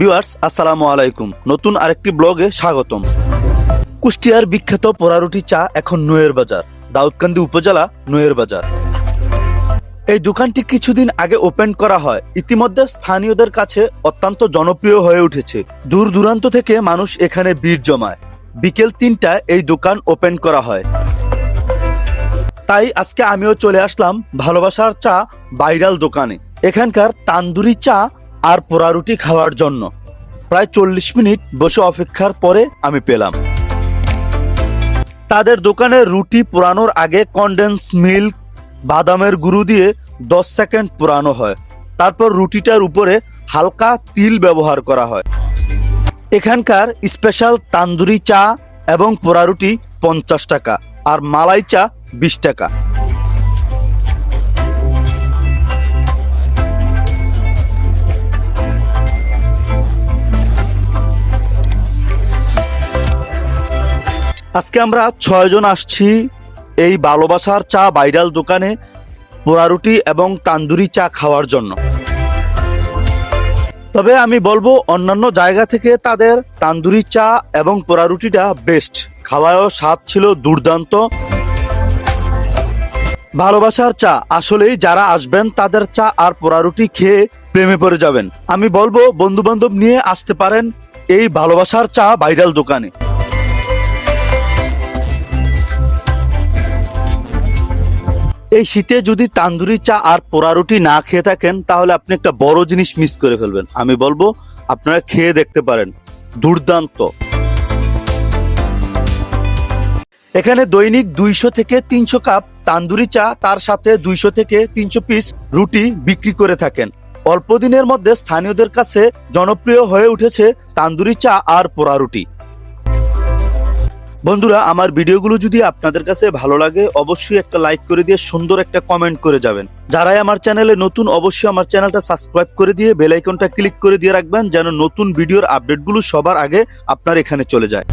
Viewers, আসসালামু আলাইকুম। নতুন আরেকটি ব্লগে স্বাগতম। কুষ্টিয়ার বিখ্যাত পোড়ারুটি চা এখন নয়ের বাজার, দাউদকান্দি উপজেলা নয়ের বাজার। এই দোকানটি কিছুদিন আগে ওপেন করা হয়। ইতিমধ্যে স্থানীয়দের কাছে অত্যন্ত জনপ্রিয় হয়ে উঠেছে। দূর দূরান্ত থেকে মানুষ এখানে ভিড় জমায়। বিকেল তিনটায় এই দোকান ওপেন করা হয়। তাই আজকে আমিও চলে আসলাম ভালোবাসার চা ভাইরাল দোকানে। এখানকার তান্দুরি চা আর পোড়া রুটি খাওয়ার জন্য। প্রায় চল্লিশ মিনিট বসে অপেক্ষার পরে আমি পেলাম। তাদের দোকানে রুটি পোড়ানোর আগে কন্ডেন্স মিল্ক বাদামের গুঁড়ো দিয়ে দশ সেকেন্ড পোড়ানো হয়। তারপর রুটিটার উপরে হালকা তিল ব্যবহার করা হয়। এখানকার স্পেশাল তান্দুরি চা এবং পোড়া রুটি পঞ্চাশ টাকা আর মালাই চা বিশ টাকা। আজকে আমরা ছয়জন আসছি এই ভালোবাসার চা ভাইরাল দোকানে পোড়া রুটি এবং তান্দুরি চা খাওয়ার জন্য। তবে আমি বলব, অন্যান্য জায়গা থেকে তাদের তান্দুরি চা এবং পোড়া রুটিটা বেস্ট খাওয়ারও স্বাদ ছিল দুর্দান্ত। ভালোবাসার চা, আসলেই যারা আসবেন তাদের চা আর পোড়া রুটি খেয়ে প্রেমে পড়ে যাবেন। আমি বলব বন্ধু বান্ধব নিয়ে আসতে পারেন এই ভালোবাসার চা ভাইরাল দোকানে। এই শীতে যদি তান্দুরি চা আর পোড়া রুটি না খেয়ে থাকেন, তাহলে আপনি একটা বড় জিনিস মিস করে ফেলবেন। আমি বলব, আপনারা খেয়ে দেখতে পারেন। দুর্দান্ত। এখানে দৈনিক দুইশো থেকে তিনশো কাপ তান্দুরি চা, তার সাথে দুইশো থেকে তিনশো পিস রুটি বিক্রি করে থাকেন। অল্প দিনের মধ্যে স্থানীয়দের কাছে জনপ্রিয় হয়ে উঠেছে তান্দুরি চা আর পোড়া রুটি। বন্ধুরা, আমার ভিডিওগুলো যদি আপনাদের কাছে ভালো লাগে, অবশ্যই একটা লাইক করে দিয়ে সুন্দর একটা কমেন্ট করে যাবেন। যারাই আমার চ্যানেলে নতুন, অবশ্যই আমার চ্যানেলটা সাবস্ক্রাইব করে দিয়ে বেলাইকনটা ক্লিক করে দিয়ে রাখবেন, যেন নতুন ভিডিওর আপডেটগুলো সবার আগে আপনার এখানে চলে যায়।